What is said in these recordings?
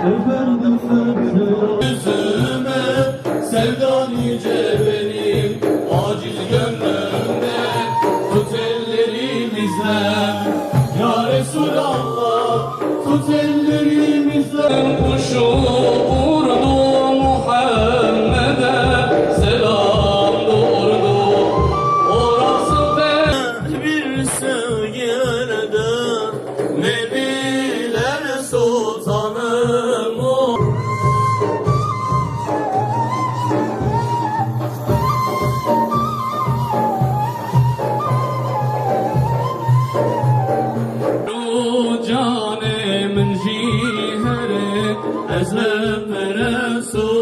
Efendim sevdan yüce benim Aciz gönlümde Tut ellerimizle. Ya Resulallah Tut من جیهره از لب رسول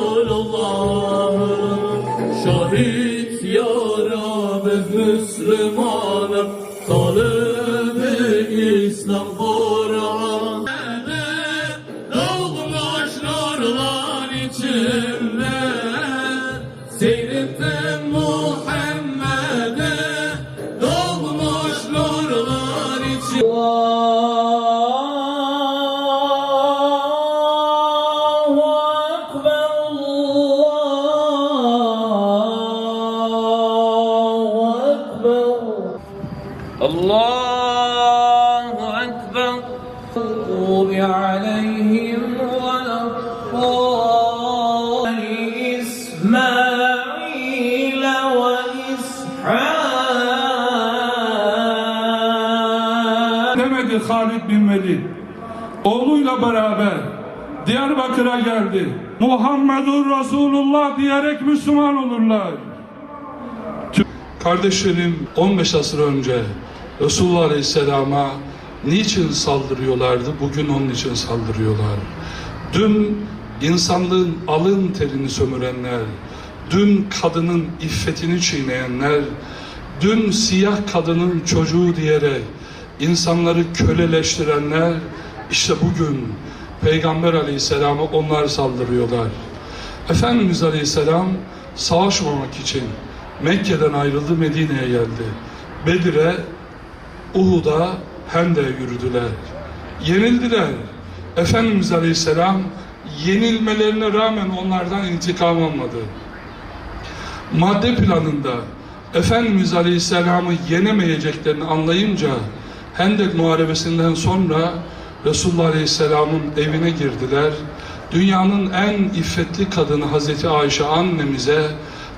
Ve İshak demedi Halid bin Velid. Oğluyla beraber Diyarbakır'a geldi. Muhammedur Resulullah diyerek Müslüman olurlar. Kardeşlerim 15 asır önce Resulullah Aleyhisselam'a niçin saldırıyorlardı? Bugün onun için saldırıyorlar. Dün insanlığın alın terini sömürenler, dün kadının iffetini çiğneyenler, dün siyah kadının çocuğu diyerek insanları köleleştirenler, işte bugün Peygamber Aleyhisselam'a onlar saldırıyorlar. Efendimiz Aleyhisselam savaşmamak için Mekke'den ayrıldı Medine'ye geldi. Bedir'e, Uhud'a, Hendek'e yürüdüler. Yenildiler. Efendimiz Aleyhisselam yenilmelerine rağmen onlardan intikam almadı. Madde planında Efendimiz Aleyhisselam'ı yenemeyeceklerini anlayınca Hendek Muharebesi'nden sonra Resulullah Aleyhisselam'ın evine girdiler. Dünyanın en iffetli kadını Hazreti Ayşe annemize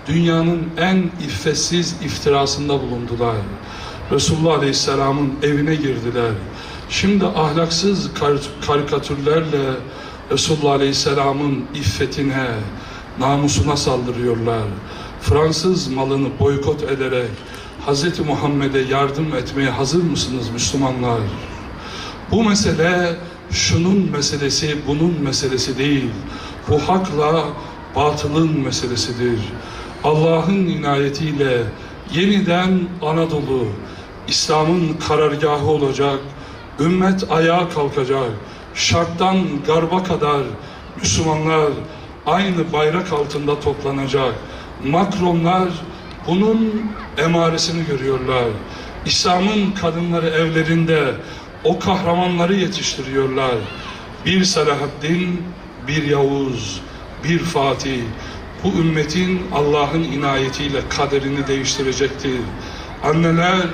dünyanın en iffetsiz iftirasında bulundular. Resulullah Aleyhisselam'ın evine girdiler. Şimdi ahlaksız kar- karikatürlerle Resulullah Aleyhisselam'ın iffetine, namusuna saldırıyorlar. Fransız malını boykot ederek Hz. Muhammed'e yardım etmeye hazır mısınız Müslümanlar? Bu mesele şunun meselesi, bunun meselesi değil. Bu hakla batılın meselesidir. Allah'ın inayetiyle yeniden Anadolu, İslam'ın karargahı olacak, ümmet ayağa kalkacak, şarttan garba kadar Müslümanlar aynı bayrak altında toplanacak. Makronlar bunun emaresini görüyorlar. İslam'ın kadınları evlerinde o kahramanları yetiştiriyorlar. Bir Selahaddin, bir Yavuz, bir Fatih. Bu ümmetin Allah'ın inayetiyle kaderini değiştirecektir. Anneler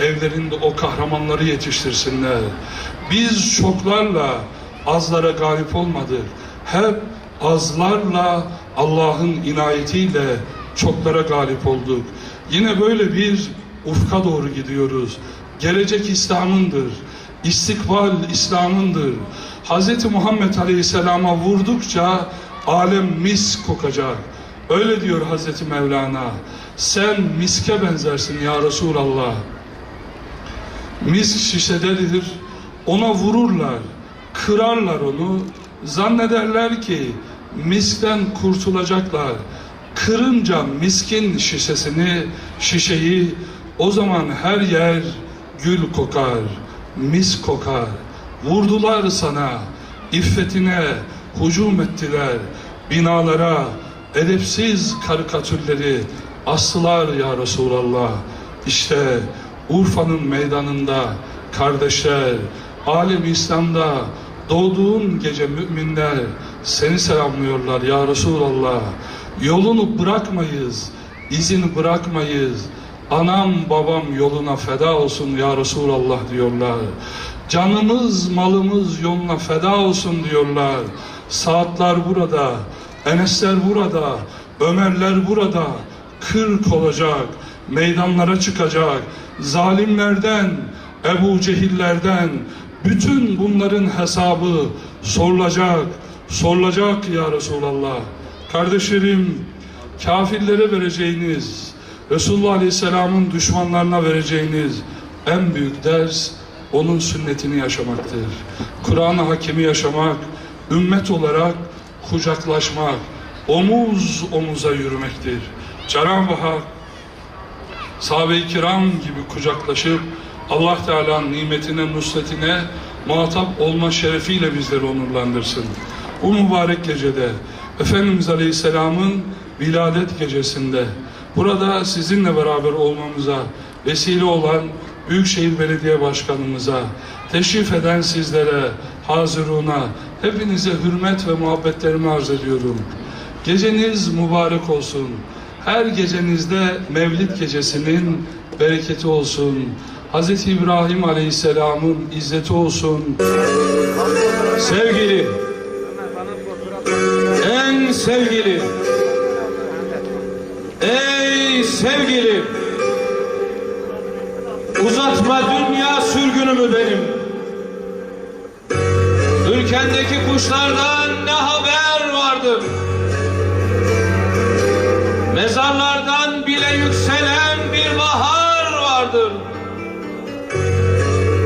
evlerinde o kahramanları yetiştirsinler. Biz çoklarla azlara galip olmadık. Hep azlarla Allah'ın inayetiyle çoklara galip olduk. Yine böyle bir ufka doğru gidiyoruz. Gelecek İslam'ındır. İstikbal İslam'ındır. Hz. Muhammed Aleyhisselam'a vurdukça alem mis kokacak. Öyle diyor Hazreti Mevlana. Sen miske benzersin ya Resulallah. Misk şişededir. Ona vururlar, kırarlar onu. Zannederler ki miskten kurtulacaklar. Kırınca miskin şişesini, şişeyi o zaman her yer gül kokar, mis kokar. Vurdular sana, iffetine hücum ettiler. Binalara edepsiz karikatürleri astılar ya Resulallah. İşte Urfa'nın meydanında kardeşler, alem İslam'da Doğduğun gece müminler seni selamlıyorlar ya Resulallah. Yolunu bırakmayız, izini bırakmayız. Anam babam yoluna feda olsun ya Resulallah diyorlar. Canımız malımız yoluna feda olsun diyorlar. Saatler burada, Enesler burada, Ömerler burada. Kırk olacak, meydanlara çıkacak. Zalimlerden, Ebu Cehillerden, bütün bunların hesabı sorulacak, sorulacak ya Resulallah. Kardeşlerim, kafirlere vereceğiniz, Resulullah Aleyhisselam'ın düşmanlarına vereceğiniz en büyük ders onun sünnetini yaşamaktır. Kur'an-ı Hakim'i yaşamak, ümmet olarak kucaklaşmak, omuz omuza yürümektir. Cenab-ı Hak sahabe-i kiram gibi kucaklaşıp Allah Teala'nın nimetine, nusretine muhatap olma şerefiyle bizleri onurlandırsın. Bu mübarek gecede Efendimiz Aleyhisselam'ın viladet gecesinde burada sizinle beraber olmamıza vesile olan Büyükşehir Belediye Başkanımıza, teşrif eden sizlere, hazıruna, hepinize hürmet ve muhabbetlerimi arz ediyorum. Geceniz mübarek olsun. Her gecenizde Mevlid gecesinin bereketi olsun. Hz. İbrahim Aleyhisselam'ın izzeti olsun. Sevgili, en sevgili, ey sevgili, uzatma dünya sürgünümü benim. Ülkendeki kuşlardan ne haber vardır? Mezarlardan bile yükselen bir bahar vardır.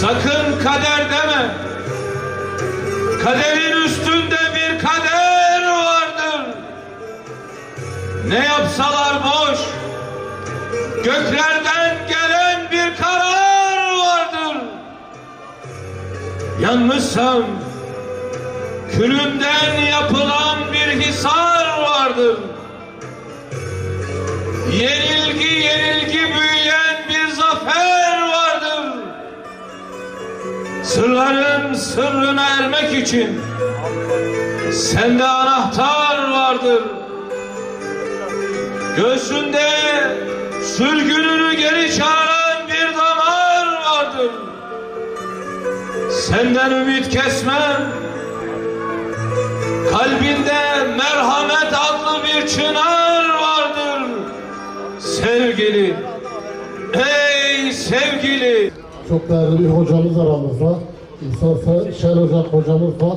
Sakın kader deme Kaderin üstünde bir kader vardır. Ne yapsalar boş. Göklerden gelen bir karar vardır. Yanmışsam külünden yapılan bir hisar vardır. Yenilgi yenilgi büyüyen Sırların sırrına ermek için sende anahtar vardır. Göğsünde sürgününü geri çağıran bir damar vardır. Senden ümit kesmem. Kalbinde Çok değerli bir hocamız aramızda. İhsan Fe- Şen Ocak hocamız var.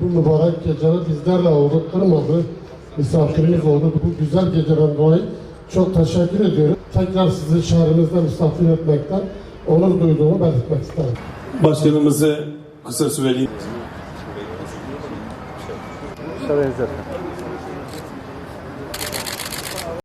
Bu mübarek gecede bizlerle oldu, kırmadı. Misafirimiz oldu. Bu güzel geceden dolayı çok teşekkür ediyorum. Tekrar sizi şehrimizde misafir etmekten onur duyduğumu belirtmek isterim. Başkanımızı kısa süreli